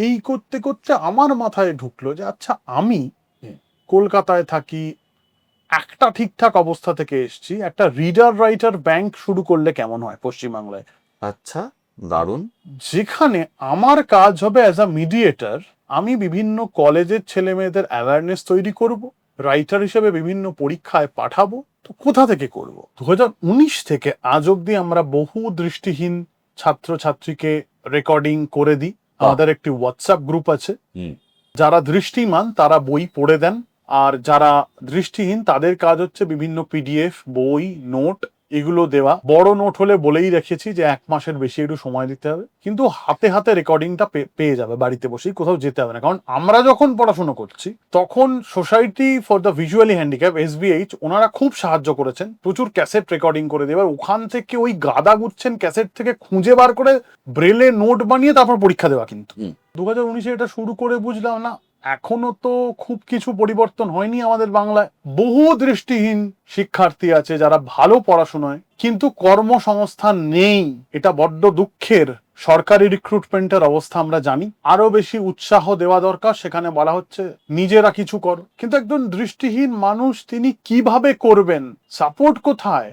এই করতে করতে আমার মাথায় ঢুকলো যে আচ্ছা আমি কলকাতায় থাকি একটা ঠিকঠাক অবস্থা থেকে এসছি একটা রিডার রাইটার ব্যাংক শুরু করলে কেমন হয় পশ্চিমবাংলায়? আচ্ছা দারুণ। যেখানে আমার কাজ হবে অ্যাজ আ মিডিয়েটার আমি বিভিন্ন কলেজের ছেলে মেয়েদের অ্যাওয়ারনেস তৈরি করব রাইটার হিসেবে বিভিন্ন পরীক্ষায় পাঠাবো তো কোথা থেকে করব? দু হাজার উনিশ থেকে আজ অবধি আমরা বহু দৃষ্টিহীন ছাত্রছাত্রীকে রেকর্ডিং করে দিই। আমাদের একটি হোয়াটসঅ্যাপ গ্রুপ আছে। যারা দৃষ্টিমান তারা বই পড়ে দেন। আর যারা দৃষ্টিহীন তাদের কাজ হচ্ছে বিভিন্ন পিডিএফ বই নোট এগুলো দেওয়া। বড় নোট হলে বলেই রেখেছি যে এক মাসের বেশি একটু সময় দিতে হবে। কিন্তু হাতে হাতে রেকর্ডিংটা পেয়ে যাবে বাড়িতে বসেই কোথাও যেতে হবে না। কারণ আমরা যখন পড়াশোনা করছি তখন society for the visually handicap SBH ওনারা খুব সাহায্য করেছেন। প্রচুর ক্যাসেট রেকর্ডিং করে দেবার ওখান থেকে ওই গাদা গুচ্ছেন ক্যাসেট থেকে খুঁজে বার করে ব্রেলে নোট বানিয়ে তারপর পরীক্ষা দেওয়া কিন্তু। দু হাজার উনিশে এটা শুরু করে বুঝলাম না এখনও তো খুব কিছু পরিবর্তন হয়নি আমাদের বাংলায়। বহু দৃষ্টিহীন শিক্ষার্থী আছে যারা ভালো পড়াশোনায়, কিন্তু কর্মসংস্থান নেই। এটা বড্ড দুঃখের। সরকারি রিক্রুটমেন্টের অবস্থা আমরা জানি। আরও বেশি উৎসাহ দেওয়া দরকার, সেখানে বলা হচ্ছে, নিজেরা কিছু করো। কিন্তু একজন দৃষ্টিহীন মানুষ, তিনি কীভাবে করবেন? সাপোর্ট কোথায়?